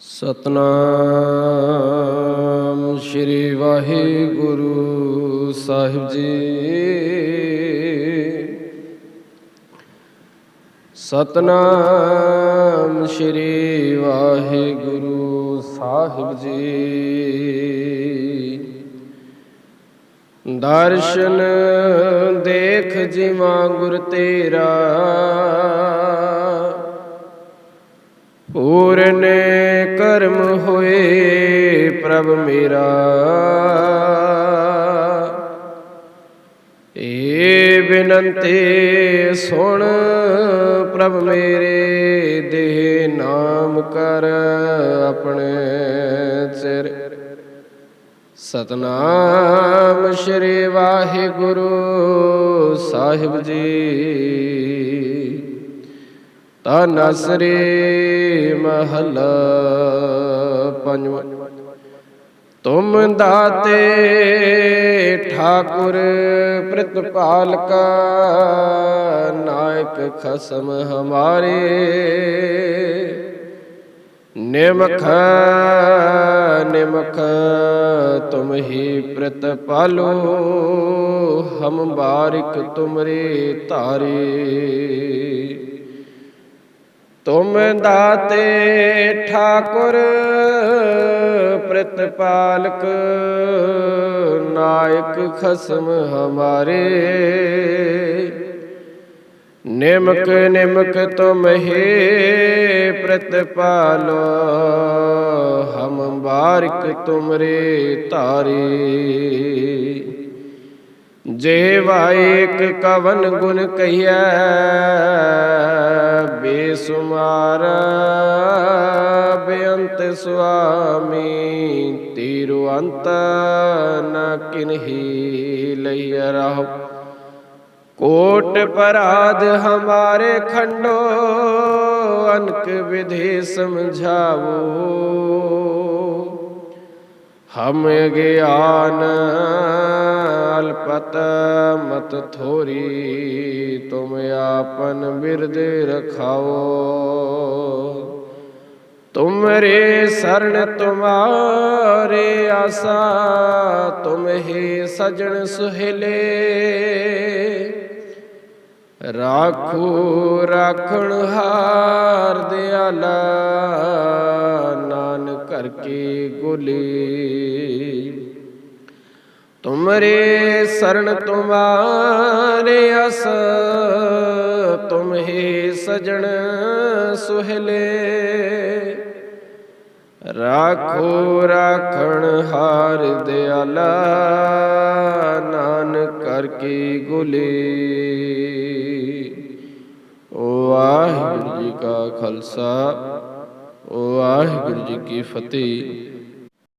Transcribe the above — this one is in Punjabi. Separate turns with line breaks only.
ਸਤਨਾਮ ਸ੍ਰੀ ਵਾਹਿਗੁਰੂ ਸਾਹਿਬ ਜੀ। ਸਤਨਾਮ ਸ੍ਰੀ ਵਾਹਿਗੁਰੂ ਸਾਹਿਬ ਜੀ। ਦਰਸ਼ਨ ਦੇਖ ਜਿਵਾ ਗੁਰ ਤੇਰਾ। ਪੂਰਨ ਕਰਮ ਹੋਏ ਪ੍ਰਭ ਮੇਰਾ। ਏ ਬਿਨੰਤੀ ਸੁਣ ਪ੍ਰਭ ਮੇਰੇ ਦੇ ਨਾਮ ਕਰ ਆਪਣੇ ਸਿਰ। ਸਤਨਾਮ ਸ੍ਰੀ ਵਾਹਿਗੁਰੂ ਸਾਹਿਬ ਜੀ। ਤਨ ਸ੍ਰੀ ਮਹਲਾ ਪੰਜਵਾਂ। ਤੁਮ ਦਾਤੇ ਠਾਕੁਰ ਪ੍ਰਤਪਾਲ ਕਾ ਨਾਇਕ ਖਸਮ ਹਮਾਰੇ। ਨਿਮਖ ਨਿਮਖ ਤੁਮ ਹੀ ਪ੍ਰਤਪਾਲੋ ਹਮ ਬਾਰਿਕ ਤੁਮਰੇ ਧਾਰੇ। ਤੁਮ ਦਾਤੇ ਠਾਕੁਰ ਪ੍ਰਤਪਾਲਕ ਨਾਇਕ ਖਸਮ ਹਮਾਰੇ। ਨਿਮਕ ਨਿਮਕ ਤੁਮ ਹੀ ਪ੍ਰਤਪਾਲੋ ਹਮ ਬਾਰਿਕ ਤੁਮਰੇ ਧਾਰੀ। ਜੇ ਵਾਇਕ ਕਵਨ ਗੁਣ ਕਹੀਐ, ਬੇਸੁਮਾਰ ਬੇਅੰਤ ਸੁਆਮੀ, ਤੀਰੂ ਅੰਤ ਨ ਕਿਨਹੀ ਲਈਐ ਰਹੋ। ਕੋਟ ਪਰਾਧ ਹਮਾਰੇ ਖੰਡੋ, ਅਨਕ ਵਿਧि ਸਮਝਾਵੋ। ਹਮ ਗਿਆਨ ਅਲਪਤ ਮਤ ਥੋਰੀ, ਤੁਮ ਆਪਨ ਬਿਰਦੇ ਰਖਾਓ। ਤੁਮਰੇ ਸਰਣ ਤੁਮਾਰੇ ਆਸਾ ਤੁਮ ਹੀ ਸਜਣ ਸੁਹਲੇ। ਰਾਖੋ ਰਾਖਣ ਹਾਰ ਦਿਆਲਾ, ਨਾਨਕ ਕਰਕੇ ਕੇ ਤੁਮਰੇ ਸਰਣ ਤੁਮਾਰੇ ਅਸ, ਤੁਮ ਹੀ ਸਜਣ ਸੁਹਲੇ। ਰਾਖੋ ਰਾਖਣ ਹਾਰ ਦਿਆਲਾ, ਨਾਨਕ ਕਰ ਕੇ ਗੁਲੇ। ਵਾਹਿਗੁਰੂ ਜੀ ਕਾ ਖਾਲਸਾ ਵਾਹਿਗੁਰੂ ਜੀ ਕੀ ਫਤਿਹ।